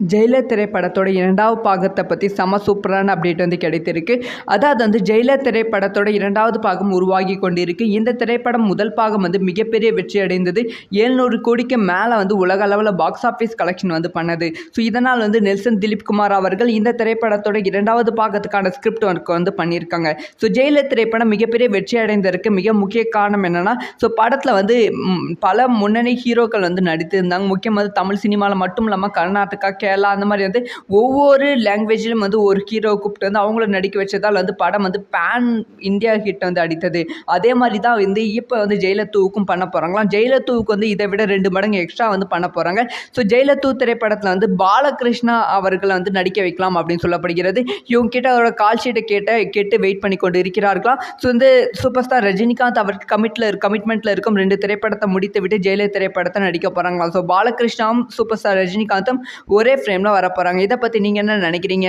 Jailer திரைப்படத்தோட இரண்டாவது பாகத்தை பற்றி செம சூப்பரான அப்டேட் வந்து கிடைத்திருக்கு. அதாவது வந்து ஜெயிலர் திரைப்படத்தோட இரண்டாவது பாகம் உருவாகி கொண்டிருக்கு. இந்த திரைப்படம் முதல் பாகம் வந்து மிகப்பெரிய வெற்றி அடைந்தது. ஏழ்நூறு கோடிக்கு மேலே வந்து உலக அளவில் பாக்ஸ் ஆஃபீஸ் கலெக்ஷன் வந்து பண்ணது. ஸோ இதனால் வந்து நெல்சன் திலீப் குமார் அவர்கள் இந்த திரைப்படத்தோட இரண்டாவது பாகத்துக்கான ஸ்கிரிப்ட் ஒர்க் வந்து பண்ணியிருக்காங்க. ஸோ ஜெயிலர் திரைப்படம் மிகப்பெரிய வெற்றி அடைந்ததற்கு மிக முக்கிய காரணம் என்னென்னா ஸோ படத்தில் வந்து பல முன்னணி ஹீரோக்கள் வந்து நடித்திருந்தாங்க. முக்கியமாக தமிழ் சினிமாவில் மட்டும் இல்லாமல் கர்நாடகா கேரளா அந்த மாதிரி வந்து ஒவ்வொரு லாங்குவேஜிலும் வந்து ஒரு ஹீரோ கூப்பிட்டு வந்து அவங்கள நடிக்க வச்சதால் வந்து படம் வந்து பேன் இந்தியா ஹிட் வந்து அடித்தது. அதே மாதிரி தான் வந்து இப்போ வந்து ஜெயிலர் பண்ண போகிறாங்களாம் ஜெயிலர் வந்து இதை விட ரெண்டு மடங்கு எக்ஸ்ட்ரா வந்து பண்ண போகிறாங்க ஸோ ஜெயிலர் திரைப்படத்தில் வந்து பாலகிருஷ்ணா அவர்களை வந்து நடிக்க வைக்கலாம் அப்படின்னு சொல்லப்படுகிறது. இவங்க கிட்ட அவரோட கால் ஷீட்டை கேட்ட கேட்டு வெயிட் பண்ணி கொண்டு இருக்கிறார்களாம். ஸோ வந்து சூப்பர் ஸ்டார் ரஜினிகாந்த் அவருக்கு கமிட்டில் கமிட்மெண்ட்டில் இருக்கும் ரெண்டு திரைப்படத்தை முடித்து விட்டு ஜெயலலிதா திரைப்படத்தை நடிக்க போகிறாங்களாம் ஸோ பாலகிருஷ்ணாவும் சூப்பர் ஸ்டார் ரஜினிகாந்தும் ஒரே ஃப்ரேமில் வரப்போகிறாங்க இதை பற்றி நீங்கள் என்ன நினைக்கிறீங்க?